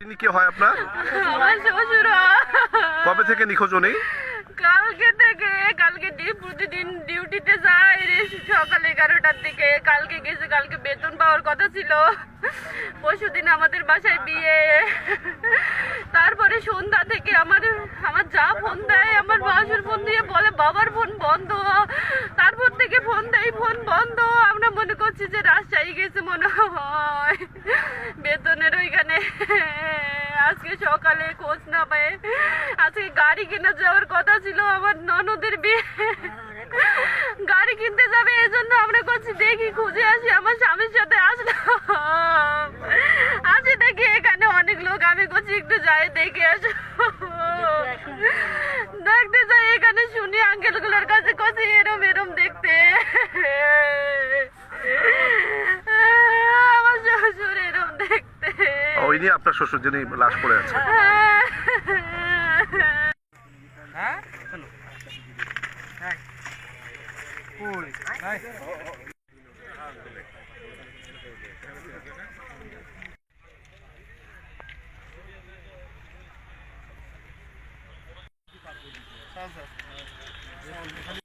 তিনি কে হয় আপনার? কবে থেকে নিখোঁজ উনি? কালকে থেকে কালকে প্রতিদিন ডিউটিতে যায় সকাল এগারোটার দিকে। কালকে গেছে কালকে বেতন পাওয়ার কথা ছিল। পরশু দিন আমাদের বাসায় বিয়ে। তারপরে সন্ধ্যা থেকে আমার আমার যা ফোন দেয় আমার বাসুর ফোন দিয়ে বলে, বাবার ফোন বন্ধ, তারপর থেকে ফোন দেয় ফোন বন্ধ। আমরা মনে করছি যে রাজশাহী গেছে মনে হয়। বেতনের ওইখানে, আজকে সকালে খোঁজ না পায়ে, আজকে গাড়ি কিনে যাওয়ার কথা ছিল আমার ননদের বিয়ে। গাড়ি কিনতে যাবে এই জন্য আমরা করছি, দেখি, খুঁজে আসি, আমার স্বামীর সাথে আসলাম। আসি দেখি, এখানে অনেক লোক, আমি করছি, একটু যাই, দেখে আসো। দেখতে যাই এখানে শুনি আঙ্কেলগুলোর কাছে করছি এরম এরম দেখতে। আমার শ্বশুর এরম দেখতে। ওই নিয়ে আপনার শ্বশুর যিনি লাশ পড়ে আছে। হ্যাঁ? হ্যাঁ হ্যাঁ C'est.